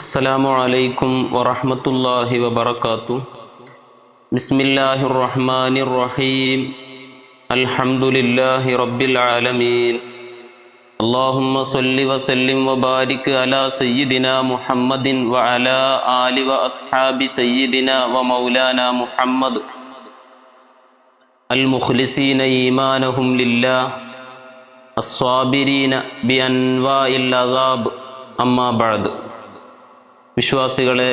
السلام عليكم ورحمة الله وبركاته بسم الله الرحمن الرحيم الحمد لله رب العالمين اللهم صل وسلم وبارك على سيدنا محمد وعلى آل وأصحاب سيدنا ومولانا محمد المخلصين إيمانهم لله الصابرين بأنواع العذاب أما بعد വിശ്വാസികളെ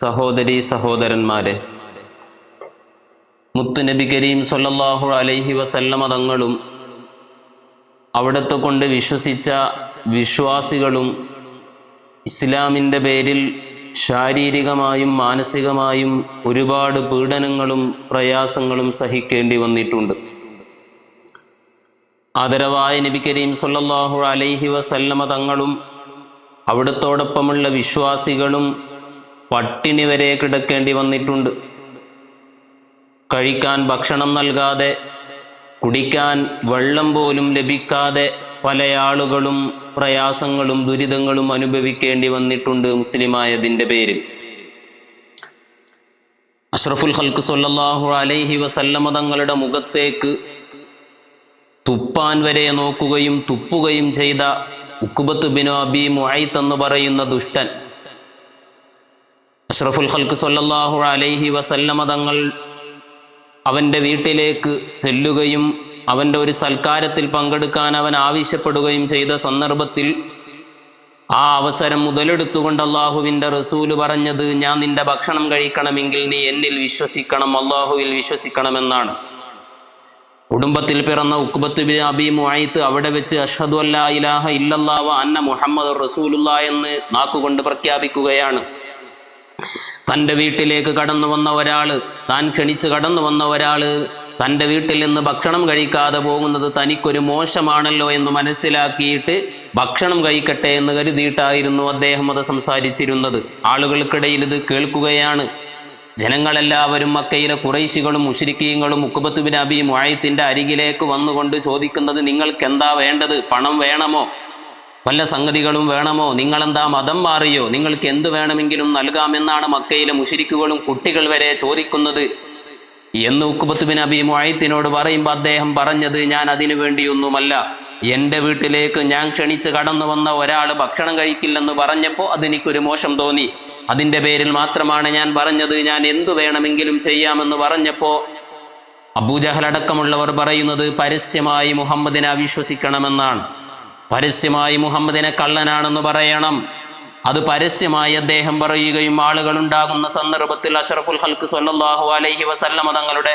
സഹോദരി സഹോദരന്മാരെ മുത്തുനബി കരീം സല്ലല്ലാഹു അലൈഹി വസല്ലമ തങ്ങളും അവിടത്തെ കൊണ്ട് വിശ്വസിച്ച വിശ്വാസികളും ഇസ്ലാമിന്റെ പേരിൽ ശാരീരികമായും മാനസികമായും ഒരുപാട് പീഡനങ്ങളും പ്രയാസങ്ങളും സഹിക്കേണ്ടി വന്നിട്ടുണ്ട്. ആദരവായ നബി കരീം സല്ലല്ലാഹു അലൈഹി വസല്ലമ തങ്ങളും അവിടത്തോടൊപ്പമുള്ള വിശ്വാസികളും പട്ടിണി വരെ കിടക്കേണ്ടി വന്നിട്ടുണ്ട്. കഴിക്കാൻ ഭക്ഷണം നൽകാതെ കുടിക്കാൻ വെള്ളം പോലും ലഭിക്കാതെ പല ആളുകളും പ്രയാസങ്ങളും ദുരിതങ്ങളും അനുഭവിക്കേണ്ടി വന്നിട്ടുണ്ട് മുസ്ലിമായതിന്റെ പേരിൽ. അഷ്റഫുൽ ഹൽക്ക് സൊല്ലാഹു അലൈഹി വസല്ലമ തങ്ങളുടെ മുഖത്തേക്ക് തുപ്പാൻ വരെ നോക്കുകയും തുപ്പുകയും ചെയ്ത ഉക്കുബത്ത് ബിനു അബി എന്ന് പറയുന്ന ദുഷ്ടൻ. അഷ്റഫുൽ ഖൽക്ക് സൊല്ലാഹു അലൈഹി വസല്ലമ തങ്ങൾ അവന്റെ വീട്ടിലേക്ക് ചെല്ലുകയും അവന്റെ ഒരു സൽക്കാരത്തിൽ പങ്കെടുക്കാൻ അവൻ ആവശ്യപ്പെടുകയും ചെയ്ത സന്ദർഭത്തിൽ ആ അവസരം മുതലെടുത്തുകൊണ്ട് അള്ളാഹുവിന്റെ റസൂൽ പറഞ്ഞത് ഞാൻ നിന്റെ ഭക്ഷണം കഴിക്കണമെങ്കിൽ നീ എന്നിൽ വിശ്വസിക്കണം അള്ളാഹുവിൽ വിശ്വസിക്കണമെന്നാണ്. കുടുംബത്തിൽ പിറന്ന ഉക്ബത്ത് ബിൻ അബി മുആയിത്ത് അവിടെ വെച്ച് അഷ്ഹദു അല്ലാ ഇലാഹ ഇല്ലല്ലാഹ അന്ന മുഹമ്മദ് റസൂലുള്ള എന്ന് നാക്കുകൊണ്ട് പ്രഖ്യാപിക്കുകയാണ്. തന്റെ വീട്ടിലേക്ക് കടന്നു വന്ന ഒരാൾ താൻ ക്ഷണിച്ച് കടന്നു വന്ന ഒരാൾ തന്റെ വീട്ടിൽ നിന്ന് ഭക്ഷണം കഴിക്കാതെ പോകുന്നത് തനിക്കൊരു മോശമാണല്ലോ എന്ന് മനസ്സിലാക്കിയിട്ട് ഭക്ഷണം കഴിക്കട്ടെ എന്ന് കരുതിയിട്ടായിരുന്നു അദ്ദേഹം അത് സംസാരിച്ചിരുന്നത്. ആളുകൾക്കിടയിൽ ഇത് കേൾക്കുകയാണ്. ജനങ്ങളെല്ലാവരും മക്കയിലെ കുറൈശികളും മുഷിരിക്കീങ്ങളും മുക്കുബത്തുബിൻ അബി മുആയത്തിന്റെ അരികിലേക്ക് വന്നുകൊണ്ട് ചോദിക്കുന്നത് നിങ്ങൾക്ക് എന്താ വേണ്ടത്? പണം വേണമോ? വല്ല സംഗതികളും വേണമോ? നിങ്ങളെന്താ മതം മാറിയോ? നിങ്ങൾക്ക് എന്ത് വേണമെങ്കിലും നൽകാമെന്നാണ് മക്കയിലെ മുഷിരിക്കുകളും കുട്ടികൾ വരെ ചോദിക്കുന്നത്. എന്ന് ഉക്കുബത്തുബിൻ അബി മുആയത്തിനോട് പറയുമ്പോൾ അദ്ദേഹം പറഞ്ഞത് ഞാൻ അതിനു വേണ്ടിയൊന്നുമല്ല. എന്റെ വീട്ടിലേക്ക് ഞാൻ ക്ഷണിച്ച് കടന്നു വന്ന ഒരാൾ ഭക്ഷണം കഴിക്കില്ലെന്ന് പറഞ്ഞപ്പോൾ അതെനിക്കൊരു മോശം തോന്നി. അതിന്റെ പേരിൽ മാത്രമാണ് ഞാൻ പറഞ്ഞത്. ഞാൻ എന്തു വേണമെങ്കിലും ചെയ്യാമെന്ന് പറഞ്ഞപ്പോൾ അബൂജഹൽ അടക്കമുള്ളവർ പറയുന്നത് പരസ്യമായി മുഹമ്മദിനെ അവിശ്വസിക്കണമെന്നാണ്. പരസ്യമായി മുഹമ്മദിനെ കള്ളനാണെന്ന് പറയണം. അത് പരസ്യമായി അദ്ദേഹം പറയുകയും ആളുകൾ ഉണ്ടാകുന്ന സന്ദർഭത്തിൽ അഷറഫുൽ ഹൽക്ക് സൊല്ലാഹു അലൈഹി വസല്ലമ തങ്ങളുടെ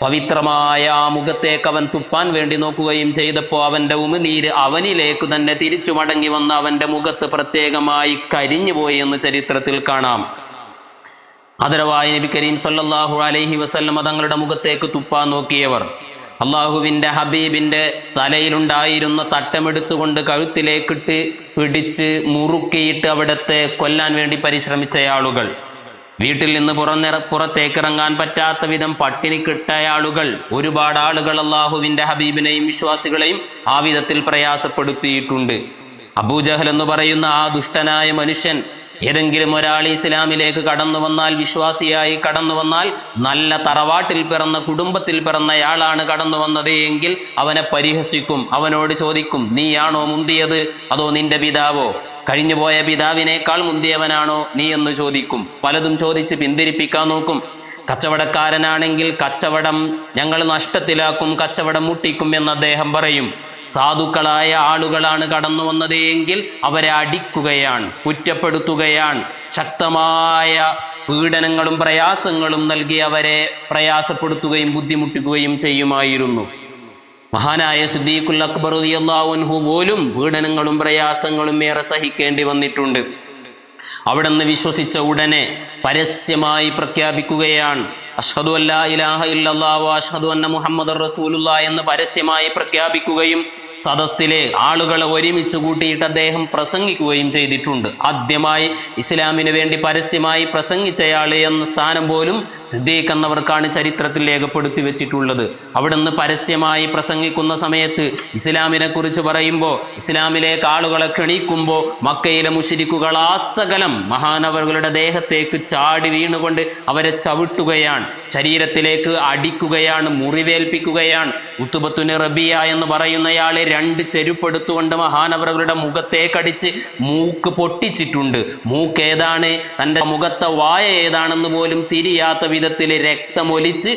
പവിത്രമായ ആ മുഖത്തേക്ക് അവൻ തുപ്പാൻ വേണ്ടി നോക്കുകയും ചെയ്തപ്പോൾ അവന്റെ ഉമിനീര് അവനിലേക്ക് തന്നെ തിരിച്ചു മടങ്ങി വന്ന് അവന്റെ മുഖത്ത് പ്രത്യേകമായി കരിഞ്ഞുപോയി എന്ന് ചരിത്രത്തിൽ കാണാം. അതരവായ നബി കരീം സല്ലല്ലാഹു അലൈഹി വസല്ലമ തങ്ങളുടെ മുഖത്തേക്ക് തുപ്പാൻ നോക്കിയവർ അള്ളാഹുവിന്റെ ഹബീബിന്റെ തലയിലുണ്ടായിരുന്ന തട്ടമെടുത്തുകൊണ്ട് കഴുത്തിലേക്കിട്ട് പിടിച്ച് മുറുക്കിയിട്ട് അവിടത്തെ കൊല്ലാൻ വേണ്ടി പരിശ്രമിച്ച ആളുകൾ വീട്ടിൽ നിന്ന് പുറന്നിറ പുറത്തേക്കിറങ്ങാൻ പറ്റാത്ത വിധം പട്ടിണി കിട്ടായ ആളുകൾ ഒരുപാട് ആളുകൾ അള്ളാഹുവിന്റെ ഹബീബിനെയും വിശ്വാസികളെയും ആ വിധത്തിൽ പ്രയാസപ്പെടുത്തിയിട്ടുണ്ട്. അബൂജഹൽ എന്ന് പറയുന്ന ആ ദുഷ്ടനായ മനുഷ്യൻ ഏതെങ്കിലും ഒരാൾ ഇസ്ലാമിലേക്ക് കടന്നു വന്നാൽ വിശ്വാസിയായി കടന്നു വന്നാൽ നല്ല തറവാട്ടിൽ പിറന്ന കുടുംബത്തിൽ പിറന്നയാളാണ് കടന്നു വന്നത് എങ്കിൽ അവനെ പരിഹസിക്കും. അവനോട് ചോദിക്കും നീയാണോ മുന്തിയത്? അതോ നിന്റെ പിതാവോ? കഴിഞ്ഞുപോയ പിതാവിനേക്കാൾ മുന്തിയവനാണോ നീ എന്ന് ചോദിക്കും. പലതും ചോദിച്ച് പിന്തിരിപ്പിക്കാൻ നോക്കും. കച്ചവടക്കാരനാണെങ്കിൽ കച്ചവടം ഞങ്ങൾ നഷ്ടത്തിലാക്കും കച്ചവടം മുട്ടിക്കും എന്ന് അദ്ദേഹം പറയും. സാധുക്കളായ ആളുകളാണ് കടന്നു വന്നത് എങ്കിൽ അവരെ അടിക്കുകയാണ് കുറ്റപ്പെടുത്തുകയാണ്. ശക്തമായ പീഡനങ്ങളും പ്രയാസങ്ങളും നൽകി അവരെ പ്രയാസപ്പെടുത്തുകയും ബുദ്ധിമുട്ടിക്കുകയും ചെയ്യുമായിരുന്നു. മഹാനായ സിദ്ദീഖുൽ അക്ബർ റളിയല്ലാഹു പോലും പീഡനങ്ങളും പ്രയാസങ്ങളും ഏറെ സഹിക്കേണ്ടി വന്നിട്ടുണ്ട്. അവിടെ നിന്ന് വിശ്വസിച്ച ഉടനെ പരസ്യമായി പ്രഖ്യാപിക്കുകയാണ് അഷ്ഹദു ഇലാഹ അഷ്ഹദു അന്ന മുഹമ്മദ് എന്ന് പരസ്യമായി പ്രഖ്യാപിക്കുകയും സദസ്സിലെ ആളുകളെ ഒരുമിച്ച് കൂട്ടിയിട്ട് അദ്ദേഹം പ്രസംഗിക്കുകയും ചെയ്തിട്ടുണ്ട്. ആദ്യമായി ഇസ്ലാമിന് വേണ്ടി പരസ്യമായി പ്രസംഗിച്ചയാൾ എന്ന സ്ഥാനം പോലും സിദ്ദീഖ് എന്നവർക്കാണ് ചരിത്രത്തിൽ രേഖപ്പെടുത്തി വെച്ചിട്ടുള്ളത്. അവിടുന്ന് പരസ്യമായി പ്രസംഗിക്കുന്ന സമയത്ത് ഇസ്ലാമിനെ കുറിച്ച് പറയുമ്പോൾ ഇസ്ലാമിലേക്ക് ആളുകളെ ക്ഷണിക്കുമ്പോൾ മക്കയിലെ മുഷിരിക്കുകൾ ആസകലം മഹാനവറുകളുടെ ദേഹത്തേക്ക് ചാടി വീണുകൊണ്ട് അവരെ ചവിട്ടുകയാണ്. ശരീരത്തിലേക്ക് അടിക്കുകയാണ് മുറിവേൽപ്പിക്കുകയാണ്. ഉത്തുബത്തുന് റബിയ എന്ന് പറയുന്നയാളെ രണ്ട് ചെരുപ്പെടുത്തുകൊണ്ട് മഹാനവറുകളുടെ മുഖത്തേക്കടിച്ച് മൂക്ക് പൊട്ടിച്ചിട്ടുണ്ട്. മൂക്ക് ഏതാണ് തന്റെ മുഖത്തെ വായ ഏതാണെന്ന് പോലും തിരിയാത്ത വിധത്തിൽ രക്തമൊലിച്ച്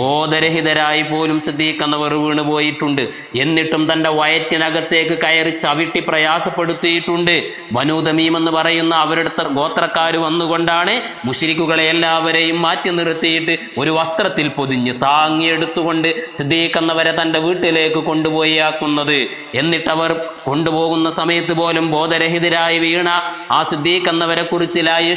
ബോധരഹിതരായി പോലും സിദ്ദീഖ് എന്നവർ വീണ് പോയിട്ടുണ്ട് എന്നിട്ടും തന്റെ വയറ്റിനകത്തേക്ക് കയറി ചവിട്ടി പ്രയാസപ്പെടുത്തിയിട്ടുണ്ട്. വനൂതമീം എന്ന് പറയുന്ന അവരുടെ ഗോത്രക്കാർ വന്നുകൊണ്ടാണ് മുഷിരിക്കുകളെ എല്ലാവരെയും മാറ്റി നിർത്തിയിട്ട് ഒരു വസ്ത്രത്തിൽ പൊതിഞ്ഞ് താങ്ങിയെടുത്തുകൊണ്ട് സിദ്ദീഖ് എന്നവരെ തന്റെ വീട്ടിലേക്ക് കൊണ്ടുപോയി ആക്കുന്നത്. എന്നിട്ടവർ കൊണ്ടുപോകുന്ന സമയത്ത് പോലും ബോധരഹിതരായി വീണ ആ സിദ്ദീഖ് എന്നവരെ കുറിച്ചിലായ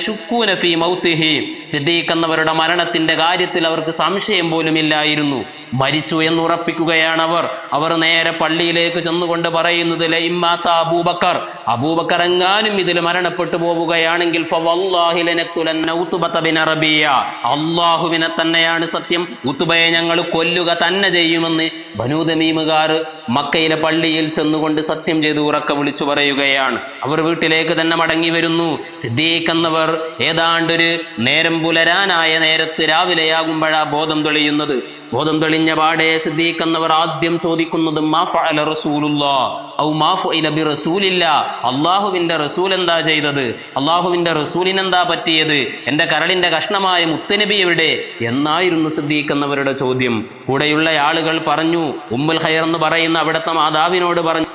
സിദ്ദീഖ് എന്നവരുടെ മരണത്തിന്റെ കാര്യത്തിൽ അവർക്ക് സംശയം പോലും ഇല്ലായിരുന്നു മരിച്ചു എന്ന് ഉറപ്പിക്കുകയാണ് അവർ അവർ നേരെ പള്ളിയിലേക്ക് ചെന്നുകൊണ്ട് പറയുന്നത് ലൈമാത്ത അബൂബക്കർ. അബൂബക്കർ എങ്ങാനും ഇതിൽ മരണപ്പെട്ടു പോവുകയാണെങ്കിൽ അള്ളാഹുവിനെ തന്നെയാണ് സത്യം. ഉത്തുബയെ ഞങ്ങൾ കൊല്ലുക തന്നെ ചെയ്യുമെന്ന് ബനൂദമീമുകാർ മക്കയിലെ പള്ളിയിൽ ചെന്നുകൊണ്ട് സത്യം ചെയ്ത് ഉറക്ക വിളിച്ചു പറയുകയാണ്. അവർ വീട്ടിലേക്ക് തന്നെ മടങ്ങി വരുന്നു. സിദ്ദീഖ് എന്നവർ ഏതാണ്ടൊരു നേരം പുലരാനായ നേരത്ത് രാവിലെയാകുമ്പോഴാ ബോധം തെളിയുന്നത്. ബോധം തെളിഞ്ഞ പാടെ സിദ്ദീഖ് എന്നവർ ആദ്യം ചോദിക്കുന്നത് അള്ളാഹുവിന്റെ റസൂൽ എന്താ ചെയ്തത്? അള്ളാഹുവിന്റെ റസൂലിനെന്താ പറ്റിയത്? എന്റെ കരളിന്റെ കഷ്ണമായ മുത്തനബി എവിടെ? എന്നായിരുന്നു സിദ്ദീഖ് എന്നവരുടെ ചോദ്യം. കൂടെയുള്ള ആളുകൾ പറഞ്ഞു ഉമ്മുൽ ഖൈർ എന്ന് പറയുന്ന അവിടുത്തെ മാതാവിനോട് പറഞ്ഞു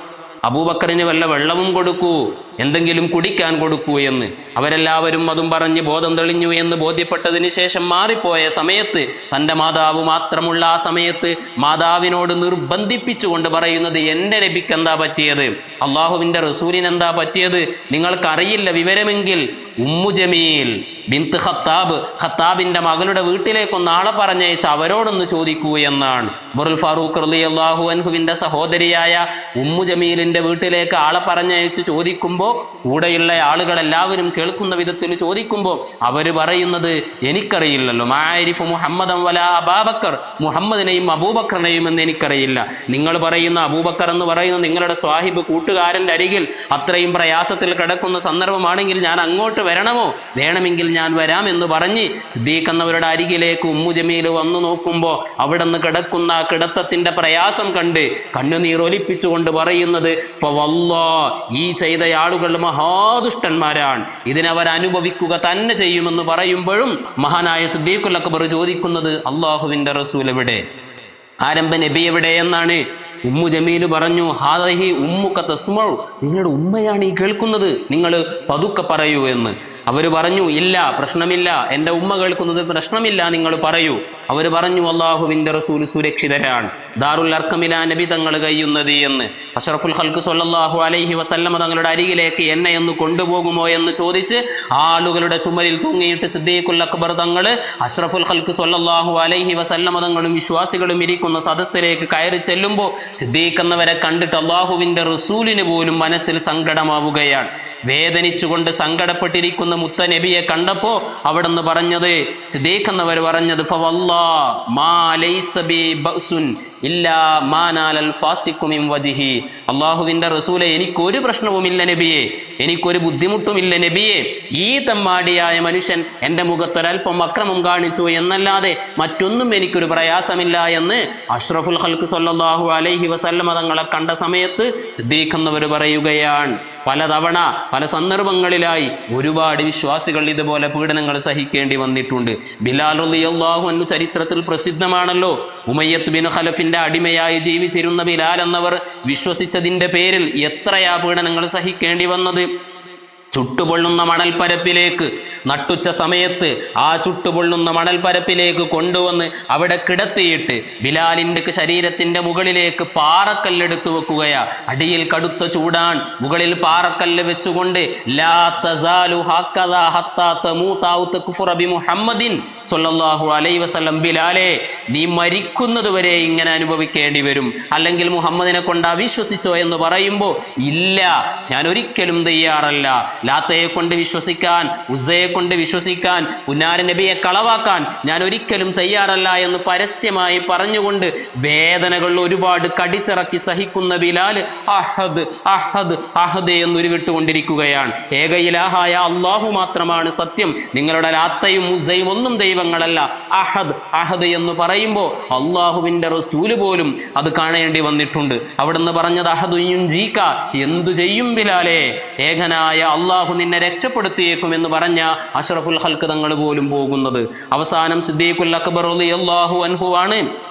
അബൂബക്കറിന് വല്ല വെള്ളവും കൊടുക്കൂ എന്തെങ്കിലും കുടിക്കാൻ കൊടുക്കൂ എന്ന്. അവരെല്ലാവരും അതും പറഞ്ഞ് ബോധം തെളിഞ്ഞു എന്ന് ബോധ്യപ്പെട്ടതിന് ശേഷം മാറിപ്പോയ സമയത്ത് തന്റെ മാതാവ് മാത്രമുള്ള ആ സമയത്ത് മാതാവിനോട് നിർബന്ധിപ്പിച്ചുകൊണ്ട് പറയുന്നത് എന്റെ നബിക്ക് എന്താ പറ്റിയത്? അള്ളാഹുവിന്റെ റസൂലിന് എന്താ പറ്റിയത്? നിങ്ങൾക്കറിയില്ല വിവരമെങ്കിൽ ഉമ്മു ജമീൽ ബിന്ത് ഖത്താബ് ഖത്താബിന്റെ മകളുടെ വീട്ടിലേക്കൊന്ന് ആളെ പറഞ്ഞയച്ച് അവരോടൊന്ന് ചോദിക്കൂ എന്നാണ്. ബുറുൽ ഫാറൂഖ് റലി അള്ളാഹു അൻഹുവിന്റെ സഹോദരിയായ ഉമ്മു ജമീലിന്റെ വീട്ടിലേക്ക് ആളെ പറഞ്ഞയച്ച് ചോദിക്കുമ്പോൾ കൂടെയുള്ള ആളുകളെല്ലാവരും കേൾക്കുന്ന വിധത്തിൽ ചോദിക്കുമ്പോൾ അവർ പറയുന്നത് എനിക്കറിയില്ലല്ലോ. മാരിഫ് മുഹമ്മദ് വല അബാബക്കർ മുഹമ്മദിനെയും അബൂബക്കറിനെയും എന്ന് എനിക്കറിയില്ല. നിങ്ങൾ പറയുന്ന അബൂബക്കർ എന്ന് പറയുന്ന നിങ്ങളുടെ സ്വാഹിബ് കൂട്ടുകാരന്റെ അരികിൽ അത്രയും പ്രയാസത്തിൽ കിടക്കുന്ന സന്ദർഭമാണെങ്കിൽ ഞാൻ അങ്ങോട്ട് വരണമോ? വേണമെങ്കിൽ ഞാൻ വരാം എന്ന് പറഞ്ഞ് സിദ്ദീഖ് എന്നവരുടെ അരികിലേക്ക് ഉമ്മു ജമീൽ വന്നു നോക്കുമ്പോൾ അവിടെ നിന്ന് കിടക്കുന്ന ആ കിടത്തത്തിന്റെ പ്രയാസം കണ്ട് കണ്ണുനീർ ഒലിപ്പിച്ചുകൊണ്ട് പറയുന്നത് "ഫവല്ലാ, ഈ ചെയ്ത ആളുകൾ മഹാദുഷ്ടന്മാരാണ്. ഇതിനവർ അനുഭവിക്കുക തന്നെ ചെയ്യുമെന്ന് പറയുമ്പോഴും മഹാനായ സിദ്ദീഖുൽ അക്ബർ ചോദിക്കുന്നത് അള്ളാഹുവിന്റെ റസൂൽ എവിടെ? ആരംഭ നബി എവിടെ എന്നാണ്. ഉമ്മു ജമീൽ പറഞ്ഞു ഹാദഹി ഉമ്മുക്ക തസ്മൗ നിങ്ങളുടെ ഉമ്മയാണ് ഈ കേൾക്കുന്നത്. നിങ്ങൾ പതുക്കെ പറയൂ എന്ന്. അവർ പറഞ്ഞു ഇല്ല പ്രശ്നമില്ല. എന്റെ ഉമ്മ കേൾക്കുന്നത് പ്രശ്നമില്ല നിങ്ങൾ പറയൂ. അവർ പറഞ്ഞു അള്ളാഹുവിന്റെ റസൂൽ സുരക്ഷിതരാണ്. ദാറുൽ അർക്കമില നബി തങ്ങൾ കഴിയുന്നത് എന്ന്. അഷറഫുൽ ഹൽക്ക് സൊല്ലാഹു അലൈഹി വസല്ലമ തങ്ങളുടെ അരികിലേക്ക് എന്നെ ഒന്ന് കൊണ്ടുപോകുമോ എന്ന് ചോദിച്ച് ആളുകളുടെ ചുമലിൽ തൂങ്ങിയിട്ട് സിദ്ദീഖുൽ അക്ബർ തങ്ങൾ അഷ്റഫുൽ ഹൽക്ക് സൊല്ലാഹു അലൈഹി വസല്ലമ തങ്ങളും വിശ്വാസികളും ഇരിക്കുന്ന സദസ്സിലേക്ക് കയറി ചെല്ലുമ്പോൾ സിദ്ദീഖ് എന്നവരെ കണ്ടിട്ട് അള്ളാഹുവിന്റെ റസൂലിന് പോലും മനസ്സിൽ സങ്കടമാവുകയാണ്. വേദനിച്ചുകൊണ്ട് സങ്കടപ്പെട്ടിരിക്കുന്ന മുത്ത നബിയെ കണ്ടപ്പോ അവിടുന്ന് പറഞ്ഞത് സിദ്ദീഖ് എന്നവർ പറഞ്ഞത് "ഫവല്ലാ മാ ലൈസ ബി ബഅ്സുൻ ഇല്ലാ മാനാലൽ ഫാസിഖു മിൻ വജ്ഹി." അള്ളാഹുവിന്റെ റസൂലെ എനിക്കൊരു പ്രശ്നവുമില്ല നബിയെ. എനിക്കൊരു ബുദ്ധിമുട്ടുമില്ല നബിയെ. ഈ തമ്മാടിയായ മനുഷ്യൻ എന്റെ മുഖത്തൊരൽപ്പം അക്രമം കാണിച്ചു എന്നല്ലാതെ മറ്റൊന്നും എനിക്കൊരു പ്രയാസമില്ല എന്ന് അഷ്റഫുൽ ഹൽക്ക് സൊല്ലാഹു അലൈഹി വസല്ലമ തങ്ങളെ കണ്ട സമയത്ത് സിദ്ദീഖുന്നവർ പറയുകയാണ്. പലതവണ പല സന്ദർഭങ്ങളിലായി ഒരുപാട് വിശ്വാസികൾ ഇതുപോലെ പീഡനങ്ങൾ സഹിക്കേണ്ടി വന്നിട്ടുണ്ട്. ബിലാൽ റളിയല്ലാഹു അൻഹു ചരിത്രത്തിൽ പ്രസിദ്ധമാണല്ലോ. ഉമയ്യത്ത് ബിൻ ഖലഫിന്റെ അടിമയായി ജീവിച്ചിരുന്ന ബിലാൽ എന്നവർ വിശ്വസിച്ചതിന്റെ പേരിൽ എത്രയാ പീഡനങ്ങൾ സഹിക്കേണ്ടി വന്നത്? ചുട്ടുപൊള്ളുന്ന മണൽപ്പരപ്പിലേക്ക് നട്ടുച്ച സമയത്ത് ആ ചുട്ടുപൊള്ളുന്ന മണൽപ്പരപ്പിലേക്ക് കൊണ്ടുവന്ന് അവിടെ കിടത്തിയിട്ട് ബിലാലിന്റെ ശരീരത്തിന്റെ മുകളിലേക്ക് പാറക്കല്ലെടുത്തു വെക്കുകയാ. അടിയിൽ കടുത്ത ചൂടാൻ മുകളിൽ പാറക്കല്ല് വെച്ചുകൊണ്ട് ലാ തസാലു ഹത്താ വസല്ലം. ബിലാലെ നീ മരിക്കുന്നത് വരെ ഇങ്ങനെ അനുഭവിക്കേണ്ടി വരും. അല്ലെങ്കിൽ മുഹമ്മദിനെ കൊണ്ട് അവിശ്വസിച്ചോ എന്ന് പറയുമ്പോൾ ഇല്ല ഞാൻ ഒരിക്കലും തയ്യാറല്ല. ലാത്തയെ കൊണ്ട് വിശ്വസിക്കാൻ ഉസയെ കൊണ്ട് വിശ്വസിക്കാൻ പുന്നാര നബിയെ കളവാക്കാൻ ഞാൻ ഒരിക്കലും തയ്യാറല്ല എന്ന് പരസ്യമായി പറഞ്ഞുകൊണ്ട് വേദനകൾ ഒരുപാട് കടിച്ചിറക്കി സഹിക്കുന്ന ബിലാൽ അഹദ് അഹദ് അഹദ് എന്നുരുവിട്ടുകൊണ്ടിരിക്കുകയാണ് ഇലാഹായ അള്ളാഹു മാത്രമാണ് സത്യം. നിങ്ങളുടെ ലാത്തയും ഉസയും ഒന്നും ദൈവങ്ങളല്ല. അഹദ് അഹദ് എന്ന് പറയുമ്പോൾ അള്ളാഹുവിന്റെ റസൂൽ പോലും അത് കാണേണ്ടി വന്നിട്ടുണ്ട്. അവിടുന്ന് പറഞ്ഞത് അഹദുയും ജീക്ക എന്തു ചെയ്യും ബിലാലെ? ഏകനായ അള്ളാഹു നിന്നെ രക്ഷപ്പെടുത്തിയേക്കും എന്ന് പറഞ്ഞ അഷ്റഫുൽ ഹൽക്ക് തങ്ങൾ പോലും പോകുന്നത്. അവസാനം സിദ്ദീഖുൽ അക്ബർ അള്ളാഹു അൻഹു ആണ്.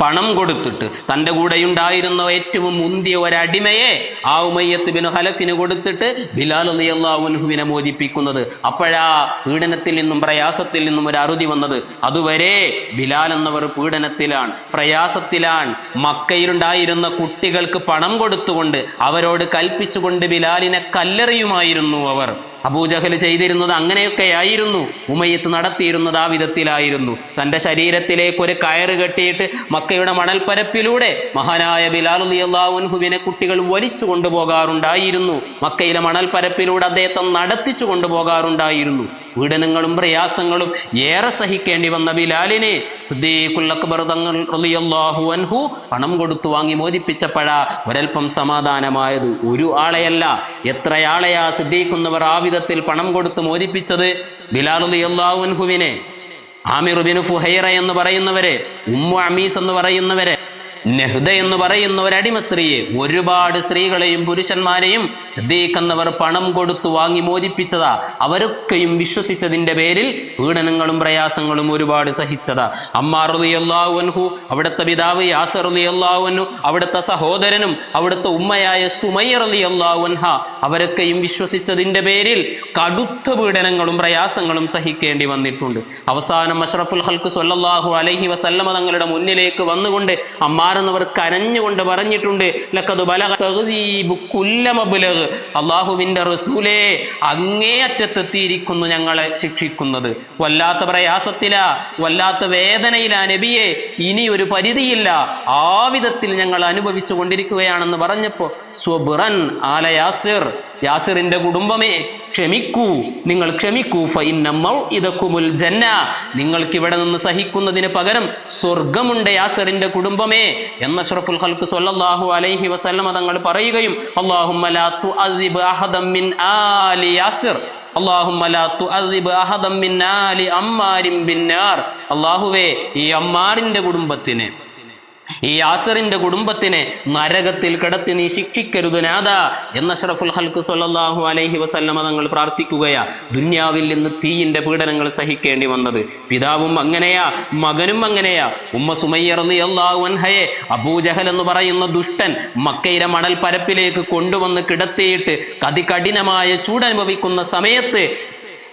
പണം കൊടുത്തിട്ട് തന്റെ കൂടെയുണ്ടായിരുന്ന ഏറ്റവും മുന്തിയ ഒരടിമയെ ആ ഉമയ്യത്ത് ബിൻ ഹലഫിന് കൊടുത്തിട്ട് ബിലാൽ അലി അള്ളാഹുവിനെ മോചിപ്പിക്കുന്നത്. അപ്പോഴാ പീഡനത്തിൽ നിന്നും പ്രയാസത്തിൽ നിന്നും ഒരു അറുതി വന്നത്. അതുവരെ ബിലാൽ എന്നവർ പീഡനത്തിലാണ് പ്രയാസത്തിലാണ്. മക്കയിലുണ്ടായിരുന്ന കുട്ടികൾക്ക് പണം കൊടുത്തുകൊണ്ട് അവരോട് കൽപ്പിച്ചുകൊണ്ട് ബിലാലിനെ കല്ലെറിയുമായിരുന്നു അവർ. അബൂജഹൽ ചെയ്തിരുന്നത് അങ്ങനെയൊക്കെ ആയിരുന്നു ഉമയ്യത്ത് നടത്തിയിരുന്നത് ആ വിധത്തിലായിരുന്നു. തന്റെ ശരീരത്തിലേക്ക് ഒരു കയറ് കെട്ടിയിട്ട് മക്കയുടെ മണൽപ്പരപ്പിലൂടെ മഹാനായ ബിലാൽ അള്ളാഹുവിനെ കുട്ടികൾ വലിച്ചു കൊണ്ടുപോകാറുണ്ടായിരുന്നു. മക്കയിലെ മണൽപ്പരപ്പിലൂടെ അദ്ദേഹത്തെ നടത്തിച്ചു കൊണ്ടുപോകാറുണ്ടായിരുന്നു. പീഡനങ്ങളും പ്രയാസങ്ങളും ഏറെ സഹിക്കേണ്ടി വന്ന ബിലാലിനെ സിദ്ദീഖുൽ അക്ബർ തങ്ങൾ അൻഹു പണം കൊടുത്തു വാങ്ങി മോചിപ്പിച്ചപ്പോഴാ ഒരൽപ്പം സമാധാനമായത്. ഒരു ആളെയല്ല എത്രയാളെയാ സിദ്ദീഖുന്നവർ ആ വിധത്തിൽ പണം കൊടുത്ത് മോചിപ്പിച്ചത് ബിലാൽ ആമിർ ഫുഹൈറ എന്ന് പറയുന്നവരെ ഉമ്മു അമീസ് എന്ന് പറയുന്നവരെ. നെഹ്ദ എന്ന് പറയുന്ന ഒരു അടിമ സ്ത്രീയെ ഒരുപാട് സ്ത്രീകളെയും പുരുഷന്മാരെയും സിദ്ദീഖ് എന്നവർ പണം കൊടുത്തു വാങ്ങി മോചിപ്പിച്ചതാ. അവരൊക്കെയും വിശ്വസിച്ചതിന്റെ പേരിൽ പീഡനങ്ങളും പ്രയാസങ്ങളും ഒരുപാട് സഹിച്ചതാ. അമ്മാർ അൻഹു അവിടുത്തെ പിതാവ് യാസർ റളിയല്ലാഹു അവിടുത്തെ സഹോദരനും അവിടുത്തെ ഉമ്മയായ സുമയ്യ റളിയല്ലാഹു അൻഹ അവരൊക്കെയും വിശ്വസിച്ചതിന്റെ പേരിൽ കടുത്ത പീഡനങ്ങളും പ്രയാസങ്ങളും സഹിക്കേണ്ടി വന്നിട്ടുണ്ട്. അവസാനം അഷ്റഫുൽ ഹൽക്ക് സ്വല്ലല്ലാഹു അലൈഹി വസല്ലമ തങ്ങളുടെ മുന്നിലേക്ക് വന്നുകൊണ്ട് അമ്മാരെന്നവർ കരഞ്ഞുകൊണ്ട് പറഞ്ഞിട്ടുണ്ട് ലക്കത് മബ്ലഗ്. അള്ളാഹുവിന്റെ റസൂലേ അങ്ങേയറ്റത്തെത്തിയിരിക്കുന്നു ഞങ്ങളെ ശിക്ഷിക്കുന്നത്. വല്ലാത്ത പ്രയാസത്തിലാ വല്ലാത്ത വേദനയിലാ നബിയെ ഇനി ഒരു പരിധിയില്ല. ആ വിധത്തിൽ ഞങ്ങൾ അനുഭവിച്ചു കൊണ്ടിരിക്കുകയാണെന്ന് പറഞ്ഞപ്പോൾ സ്വബുറൻ ആല യാസിർ. യാസിറിന്റെ കുടുംബമേ ക്ഷമിക്കൂ. നിങ്ങൾ ക്ഷമിക്കൂ. ഇതക്കുമുൽ ജന്ന. നിങ്ങൾക്ക് ഇവിടെ നിന്ന് സഹിക്കുന്നതിന് പകരം സ്വർഗമുണ്ട് യാസറിന്റെ കുടുംബമേ എന്ന അഷ്റഫുൽ ഖൽക്ക് സ്വല്ലല്ലാഹു അലൈഹി വസല്ലമ തങ്ങൾ പറയുകയും അല്ലാഹുമ്മ ലാ തുഅദിബ് അഹദം മിൻ ആലി യാസിർ. അള്ളാഹുമ്മ ലാ തുഅദിബ് അഹദം മിൻ ആലി അമ്മാരിൻ ബിന്നാർ അല്ലാഹുവേ ഈ അമ്മാരിന്റെ കുടുംബത്തിനെ ഈ യാസറിന്റെ കുടുംബത്തിനെ നരകത്തിൽ കിടത്തി നീ ശിക്ഷിക്കരുത് നാദ എന്ന അഷ്റഫുൽ ഹൽക്ക് സ്വല്ലല്ലാഹു അലൈഹി വസല്ലമ തങ്ങൾ പ്രാർത്ഥിക്കുകയാ. ദുന്യാവിൽ നിന്ന് തീയിന്റെ പീഡനങ്ങൾ സഹിക്കേണ്ടി വന്നത്. പിതാവും അങ്ങനെയാ മകനും അങ്ങനെയാ. ഉമ്മ സുമയ്യ റളിയല്ലാഹു അൻഹയെ അബൂജഹൽ എന്ന് പറയുന്ന ദുഷ്ടൻ മക്കയിലെ മണൽ പരപ്പിലേക്ക് കൊണ്ടുവന്ന് കിടത്തിയിട്ട് അതികഠിനമായ ചൂടനുഭവിക്കുന്ന സമയത്ത്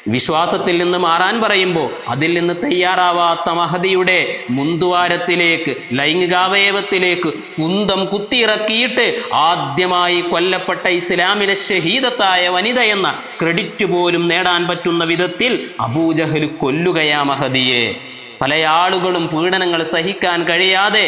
വിശ്വാസത്തിൽ നിന്ന് മാറാൻ പറയുമ്പോൾ അതിൽ നിന്ന് തയ്യാറാവാത്ത മഹതിയുടെ മുന്തുവാരത്തിലേക്ക് ലൈംഗികാവയവത്തിലേക്ക് കുന്തം കുത്തിയിറക്കിയിട്ട് ആദ്യമായി കൊല്ലപ്പെട്ട ഇസ്ലാമിലെ ഷഹീദത്തായ വനിത എന്ന ക്രെഡിറ്റ് പോലും നേടാൻ പറ്റുന്ന വിധത്തിൽ അബൂജഹൽ കൊല്ലുകയാ മഹദിയെ പല ആളുകളും പീഡനങ്ങൾ സഹിക്കാൻ കഴിയാതെ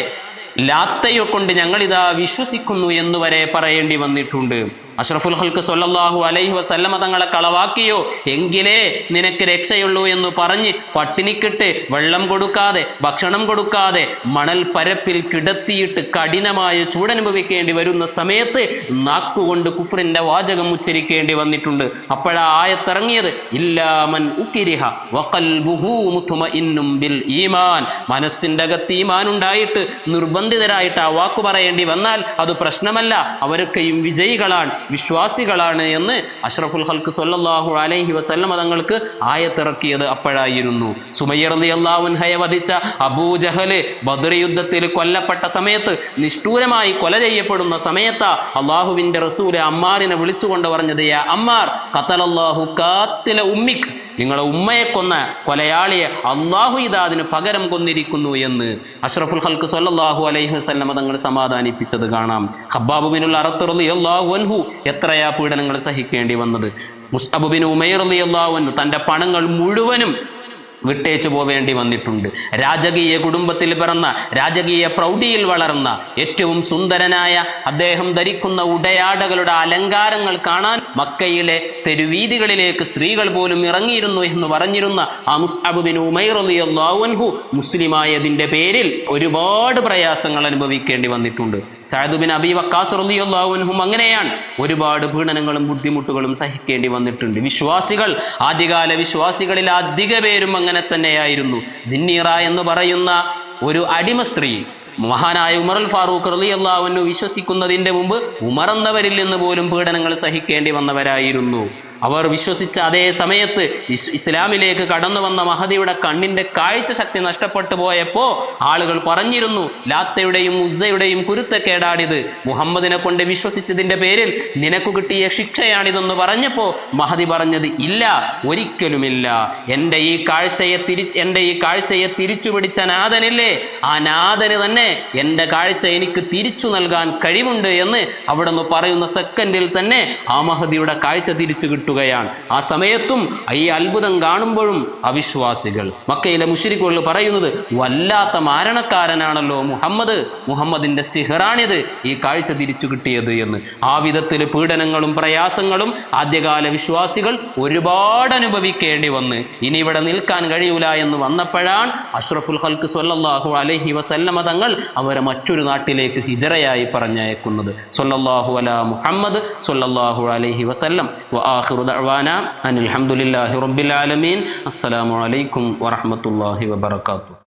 ലാത്തയെ കൊണ്ട് ഞങ്ങളിതാ വിശ്വസിക്കുന്നു എന്നുവരെ പറയേണ്ടി വന്നിട്ടുണ്ട്. അഷ്റഫുൽ ഹൽക്ക് സൊല്ലാഹു അലൈഹി വസല്ലമ തങ്ങളെ കളവാക്കിയോ? എങ്കിലേ നിനക്ക് രക്ഷയുള്ളൂ എന്ന് പറഞ്ഞ് പട്ടിണിക്കിട്ട് വെള്ളം കൊടുക്കാതെ ഭക്ഷണം കൊടുക്കാതെ മണൽ പരപ്പിൽ കിടത്തിയിട്ട് കഠിനമായ ചൂടനുഭവിക്കേണ്ടി വരുന്ന സമയത്ത് നാക്കുകൊണ്ട് കുഫറിന്റെ വാചകം ഉച്ചരിക്കേണ്ടി വന്നിട്ടുണ്ട്. അപ്പോഴാ ആയത്തിറങ്ങിയത് ഇല്ലാമൻ ഉക്കിരിഹ വഖൽബുഹു മുത്മഇന്നും ബിൽ ഈമാൻ. മനസ്സിന്റെ അകത്ത് ഈമാൻ ഉണ്ടായിട്ട് നിർബന്ധിതരായിട്ട് ആ വാക്ക് പറയേണ്ടി വന്നാൽ അത് പ്രശ്നമല്ല. അവരൊക്കെയും വിജയികളാണ്. വിശ്വാസികളാണ് എന്ന് അഷ്റഫുൽ ഹൽക്ക് സ്വല്ലല്ലാഹു അലൈഹി വസല്ലമ തങ്ങൾക്ക് ആയത്തിറക്കിയത് അപ്പോഴായിരുന്നു. സുമയ്യർ അള്ളാഹുൻഹയെ വധിച്ച അബൂജഹൽ ബദർ യുദ്ധത്തിൽ കൊല്ലപ്പെട്ട സമയത്ത് നിഷ്ഠൂരമായി കൊല ചെയ്യപ്പെടുന്ന സമയത്ത് അള്ളാഹുവിന്റെ റസൂൽ അമ്മാറിനെ വിളിച്ചുകൊണ്ട് പറഞ്ഞത് യാ അമ്മാർ ഖത്തലല്ലാഹു കാത്തില ഉമ്മിക് നിങ്ങളെ ഉമ്മയെ കൊന്ന കൊലയാളിയെ അള്ളാഹു ഇതാ അതിന് പകരം കൊന്നിരിക്കുന്നു എന്ന് അഷ്റഫുൽ ഹൽക്ക് സല്ലാഹു അലൈഹി വസല്ലമ തങ്ങൾ സമാധാനിപ്പിച്ചത് കാണാം. ഹബ്ബാബുബിനുള്ള അറത്തുറലി അള്ളാഹു അൻഹു എത്രയാ പീഡനങ്ങൾ സഹിക്കേണ്ടി വന്നത്? മുസ്തബുബിൻ ഉമൈർ അലി അള്ളാഹു അൻഹു തന്റെ പണങ്ങൾ മുഴുവനും വിട്ടേച്ചു പോവേണ്ടി വന്നിട്ടുണ്ട്. രാജകീയ കുടുംബത്തിൽ പിറന്ന രാജകീയ പ്രൗഢിയിൽ വളർന്ന ഏറ്റവും സുന്ദരനായ അദ്ദേഹം ധരിക്കുന്ന ഉടയാടകളുടെ അലങ്കാരങ്ങൾ കാണാൻ മക്കയിലെ തെരുവീതികളിലേക്ക് സ്ത്രീകൾ പോലും ഇറങ്ങിയിരുന്നു എന്ന് പറഞ്ഞിരുന്ന ആ മുസ്അബുബിൻ ഉമൈർ അൻഹു മുസ്ലിമായതിന്റെ പേരിൽ ഒരുപാട് പ്രയാസങ്ങൾ അനുഭവിക്കേണ്ടി വന്നിട്ടുണ്ട്. സായദുബിൻ അബി വക്കാസ് റളിയല്ലാഹുൻഹും അങ്ങനെയാണ് ഒരുപാട് പീഡനങ്ങളും ബുദ്ധിമുട്ടുകളും സഹിക്കേണ്ടി വന്നിട്ടുണ്ട്. വിശ്വാസികൾ ആദ്യകാല വിശ്വാസികളിൽ അധിക പേരും അങ്ങനെ തന്നെയായിരുന്നു. ജിന്നീറ എന്ന് പറയുന്ന ഒരു അടിമ സ്ത്രീ മഹാനായ ഉമർ അൽ ഫാറൂഖ് റളിയല്ലാഹു വിശ്വസിക്കുന്നതിന്റെ മുമ്പ് ഉമർ എന്നവരിൽ നിന്ന് പോലും പീഡനങ്ങൾ സഹിക്കേണ്ടി വന്നവരായിരുന്നു. അവർ വിശ്വസിച്ച അതേ സമയത്ത് ഇസ്ലാമിലേക്ക് കടന്നു വന്ന മഹദിയുടെ കണ്ണിന്റെ കാഴ്ച ശക്തി നഷ്ടപ്പെട്ടു പോയപ്പോൾ ആളുകൾ പറഞ്ഞിരുന്നു ലാത്തയുടെയും ഉസ്സയുടെയും കുരുത്തക്കേടാണിത്. മുഹമ്മദിനെ കൊണ്ട് വിശ്വസിച്ചതിന്റെ പേരിൽ നിനക്ക് കിട്ടിയ ശിക്ഷയാണിതെന്ന് പറഞ്ഞപ്പോൾ മഹദി പറഞ്ഞത് ഇല്ല ഒരിക്കലുമില്ല. എന്റെ ഈ കാഴ്ചയെ തിരി എന്റെ ഈ കാഴ്ചയെ തിരിച്ചു പിടിച്ച നാഥനില്ലേ? ആ നാഥന് തന്നെ എന്റെ കാഴ്ച എനിക്ക് തിരിച്ചു നൽകാൻ കഴിവുണ്ട് എന്ന് അവിടെ നിന്ന് പറയുന്ന സെക്കൻഡിൽ തന്നെ ആ മഹദിയുടെ കാഴ്ച തിരിച്ചു കിട്ടുകയാണ്. ആ സമയത്തും ഈ അത്ഭുതം കാണുമ്പോഴും അവിശ്വാസികൾ. മക്കയിലെ മുഷിരിക്കുകൾ പറയുന്നത് വല്ലാത്ത മാരണക്കാരനാണല്ലോ മുഹമ്മദ്. മുഹമ്മദിന്റെ സിഹറാണിത്. ഈ കാഴ്ച തിരിച്ചു കിട്ടിയത് എന്ന്. ആ വിധത്തിൽ പീഡനങ്ങളും പ്രയാസങ്ങളും ആദ്യകാല വിശ്വാസികൾ ഒരുപാട് അനുഭവിക്കേണ്ടി വന്ന് ഇനി ഇവിടെ നിൽക്കാൻ കഴിയൂല എന്ന് വന്നപ്പോഴാണ് അഷ്റഫുൽ ഹൽക്ക് സ്വല്ലല്ലാഹു അലൈഹി വസല്ലമ തങ്ങൾ അവരെ മറ്റൊരു നാട്ടിലേക്ക് ഹിജറയായി പറഞ്ഞയക്കുന്നത്. സ്വല്ലല്ലാഹു അലാ മുഹമ്മദ് സ്വല്ലല്ലാഹു അലൈഹി വസല്ലം. വആഖിറു ദഅവാന അനിൽ ഹംദുലില്ലാഹി റബ്ബിൽ ആലമീൻ. അസ്സലാമു അലൈക്കും വറഹ്മത്തുള്ളാഹി വബറകാതുഹു.